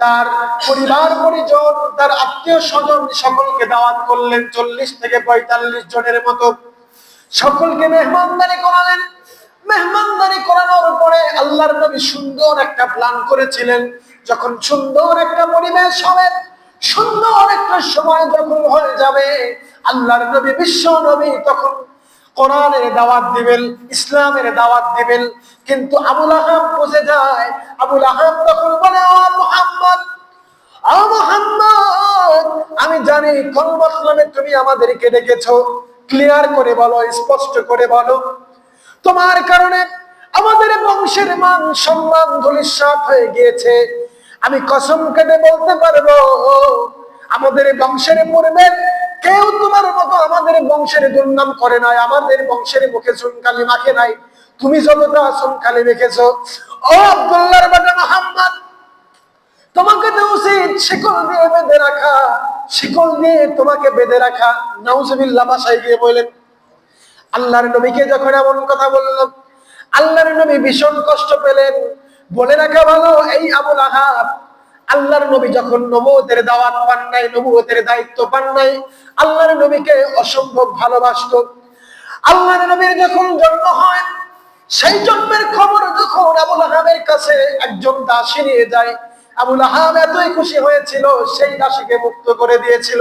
তার পরিবার পরিজন, তার আত্মীয় স্বজন সকলকে দাওয়াত করলেন চল্লিশ থেকে পঁয়তাল্লিশ জনের মতো। সকলকে মেহমানদারি করালেন। মেহমানদারি করানোর পরে আল্লাহর নবী সুন্দর একটা প্ল্যান করেছিলেন। যখন সুন্দর একটা পরিবেশ হবে, সুন্দর একটা সময় যখন হয়ে যাবে, আল্লাহর নবী বিশ্ব নবী তখন কোরআনের দাওয়াত দিবেন, ইসলামের দাওয়াত দিবেন। কিন্তু আবুল আহাম বুঝে যায়, আবুল আহাম তখন বলে ও মোহাম্মদ ও মোহাম্মদ, আমি জানি কোন মতলবে তুমি আমাদেরকে ডেকেছো। ক্লিয়ার করে বলো, স্পষ্ট করে বলো। তোমার কারণে আমাদের বংশের মান সম্মান ধুলিস্বাত হয়ে গিয়েছে। আমি কসম কেটে বলতে পারব, আমাদের বংশের পূর্বে কেউ তোমার মতো আমাদের বংশের দুর্নাম করে নাই, আমাদের বংশের মুখে চুনকালি মাখে নাই। তুমি যতটা চুনকালি রেখেছো ও আব্দুল্লাহর বাটা মোহাম্মদ, তোমাকে তো উচিত শিকল দিয়ে বেঁধে রাখা, শিকল দিয়ে তোমাকে বেঁধে রাখা। নাউজুবিল্লাহ বাসায় গিয়ে বললেন, আল্লাহর নবীকে যখন এমন কথা বলল, আল্লাহর নবী ভীষণ কষ্ট পেলেন। বলে রাখা ভালো, এই আবুল আহাব আল্লাহর নবী যখন নবুয়তের দাওয়াত পান নাই, নবুয়তের দায়িত্ব পান নাই, আল্লাহর নবীকে অসম্ভব ভালোবাসত। আল্লাহর নবীর যখন জন্ম হয়, সেই জন্মের খবর যখন আবুল আহাবের কাছে একজন দাসী নিয়ে যায়, আবুল আহাব এতই খুশি হয়েছিল, সেই দাসীকে মুক্ত করে দিয়েছিল।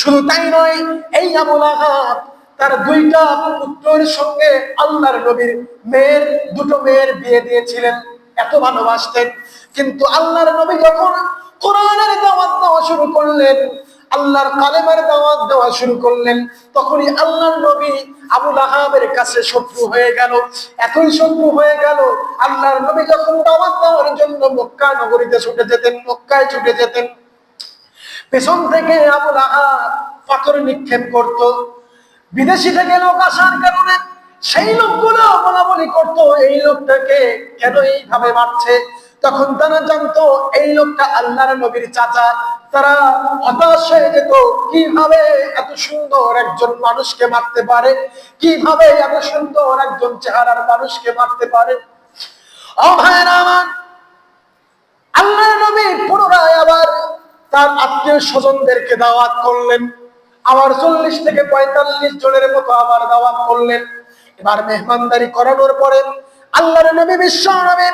শুধু তাই নয়, এই আবুল আহাব তার দুইটা পুত্রের সঙ্গে আল্লাহর নবীর মেয়ের, দুটো মেয়ের বিয়ে দিয়েছিলেন। এত ভালোবাসতেন। কিন্তু আল্লাহর নবী যখন কোরআনের দাওয়াত দেওয়া শুরু করলেন, আল্লাহর কালেমার দাওয়াত দেওয়া শুরু করলেন, তখনই আল্লাহর নবী আবুল আহাবের কাছে শত্রু হয়ে গেল। এতই শত্রু হয়ে গেল। আল্লাহর নবী যখন দাওয়াত দেওয়ার জন্য মক্কা নগরীতে ছুটে যেতেন, মক্কায় ছুটে যেতেন, পেছন থেকে আবুল আহাব পাথর নিক্ষেপ করত। বিদেশি থেকে লোক আসার কারণে সেই লোকগুলো বলা বলি করতো, এই লোকটাকে কেন এইভাবে মারছে? তখন তারা জানতো, এই লোকটা আল্লাহর নবীর চাচা। তারা হতাশ হয়ে যেত, কীভাবে এত সুন্দর একজন মানুষকে মারতে পারে? কীভাবে এত সুন্দর একজন চেহারার মানুষকে মারতে পারে? আল্লাহ নবী পুনরায় আবার তার আত্মীয় স্বজনদেরকে দাওয়াত করলেন। আবার চল্লিশ থেকে পঁয়তাল্লিশ জনের মতো আবার দাওয়াত করলেন। এবার মেহমানদারি করানোর পরে আল্লাহর নবী বিশ্ব নবী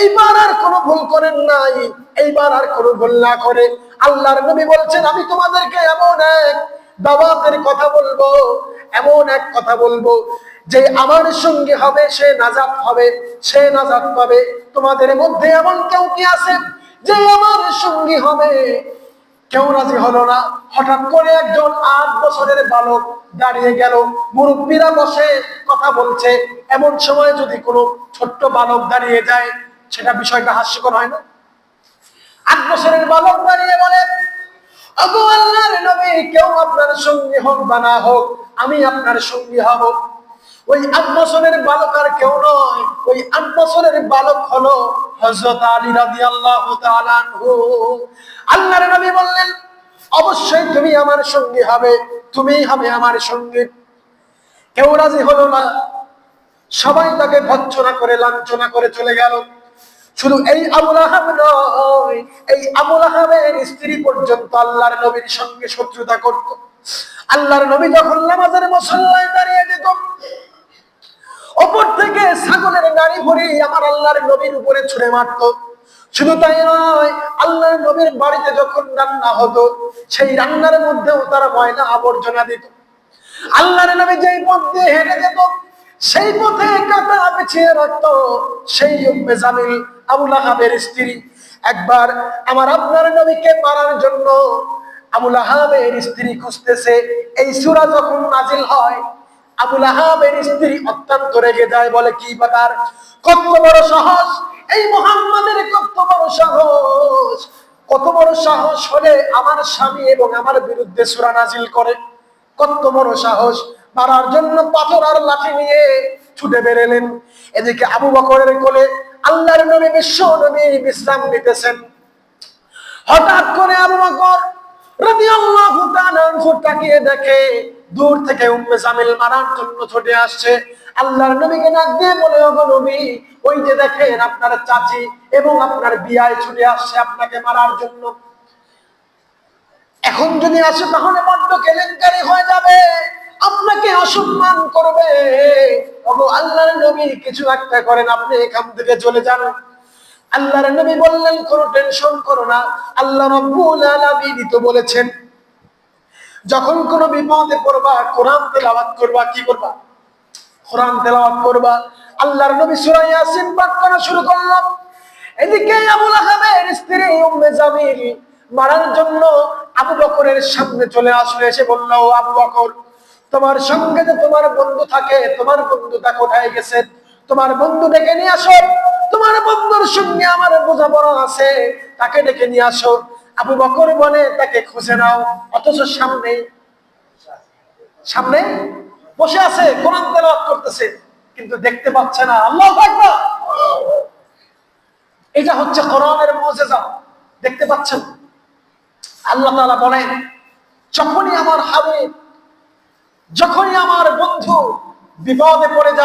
এইবার আর কোনো ভুল করেন নাই, এইবার আর কোনো ভুল না করে আল্লাহর নবী বলছেন, আমি তোমাদেরকে এমন এক দাওয়াতের কথা বলব, এমন এক কথা বলব, যে আমার সঙ্গে হবে, সে নাজাত হবে, সে নাজাত পাবে। তোমাদের মধ্যে এমন কেউ কি আছে যে আমার সঙ্গী হবে? কেউ রাজি হলো না। হঠাৎ করে একজন আট বছরের বালক দাঁড়িয়ে গেল। মুরব্বীরা বসে কথা বলছে। এমন সময় যদি কোনো ছোট্ট বালক দাঁড়িয়ে যায়, সেটা বিষয়টা হাস্যকর হয় না? আট বছরের বালক দাঁড়িয়ে বলে কেউ আপনার সঙ্গী হোক বা না হোক, আমি আপনার সঙ্গী ওই বালক আর কেউ নয়, ওই আট বছরের বালক হলো হজরত আলী রাজি আল্লাহ আল্লাহর নবী বললেন, অবশ্যই তুমি আমার সঙ্গী হবে তুমি হবে আমার সঙ্গী। কেউ রাজি হলো না। সবাই তাকে ভৎসনা করে, লাঞ্ছনা করে চলে গেল। শুধু এই আবুল আহাব নয়, এই আবুল আহাবের স্ত্রী পর্যন্ত আল্লাহর নবীর সঙ্গে শত্রুতা করত। আল্লাহর নবী যখন নামাজের মসল্লায় দাঁড়িয়ে যেত ওপর থেকে ছাগলের গাড়ি ভরে আমার আল্লাহর নবীর উপরে ছুড়ে মারত। শুধু তাই নয়, আল্লাহর নবীর বাড়িতে যখন রান্না হতো, সেই রান্নার মধ্যেও তারা ময়লা আবর্জনা দিত। আল্লাহর নবী যেই পথ দিয়ে হেঁটে যেত, সেই পথে কাটা পিছিয়ে রাখতো সেই উম্মে জামিল আবুল আহাবের স্ত্রী। একবার আমার আপনার নবীকে মারার জন্য আবুল আহাবের স্ত্রী খুঁজতেছে, এই সূরা যখন নাজিল হয় আবুল আহাবের স্ত্রী অত্যন্ত রেগে যায়, বলে, কি ব্যাপার? কত বড় এই মোহাম্মদের কত বড় কত বড় সাহস হলে আমার স্বামী এবং আমার বিরুদ্ধে সূরা নাজিল করে? কত বড় সাহস? মারার জন্য পাথর আর লাঠি নিয়ে ছুটে বেরেলেন। এদিকে আবু বকরের কোলে আল্লাহর নবী, বিশ্ব নবী বিশ্রাম নিতেছেন। হঠাৎ করে আবু বকর তাআলা তাকিয়ে দেখে দূর থেকে উম্মে জামিল মারার জন্য ছুটে আসছে। আল্লাহর নবীকে ডাক দিয়ে বলে, ওগো নবী, ওই যে দেখেন আপনার চাচি এবং আপনার বিয়ায় ছুটে আসছে আপনাকে মারার জন্য। এখন যদি আসে তাহলে বড্ড কেলেঙ্কারি হয়ে যাবে। আপনাকে অসম্মান করবে। ওগো আল্লাহর নবী, কিছু একটা করেন, আপনি এখান থেকে চলে যান। আল্লাহর নবী বললেন, কোনো টেনশন করো না। আল্লাহ রব্বুল আলামিন তো বলেছেন যখন কোনো বিপদে পড়বা, কোরআন তেলাওয়াত করবা, কি করবা? কোরআন তেলাওয়াত করবা। আল্লাহর নবী সূরা ইয়াসিন পাঠ করা শুরু করলাম এদিকে আবুল আহাবের স্ত্রী উম্মে জামিল মারার জন্য আবু বকরের সামনে চলে আসলো। এসে বলল, "ও আবু বকর, তোমার সঙ্গে যে তোমার বন্ধু থাকে, তোমার বন্ধুটা কোথায় গেছে? তোমার বন্ধু ডেকে নিয়ে আসো। তোমার বন্ধুর সঙ্গে আমার বোঝাপড়া আছে, তাকে ডেকে নিয়ে আসো। আবু বকর বলে, তাকে খুঁজে নাও, অথচ সামনে সামনে? বসে আছে, কোরআন তেলাওয়াত করতেছে, কিন্তু দেখতে পাচ্ছে না। আল্লাহ আকবার! এটা হচ্ছে কোরআনের মুজিজা। দেখতে পাচ্ছেন? আল্লাহ তাআলা বলেন, যখনই আমার হাবিব, যখনই আমার বন্ধু বিপদে পড়ে যাবে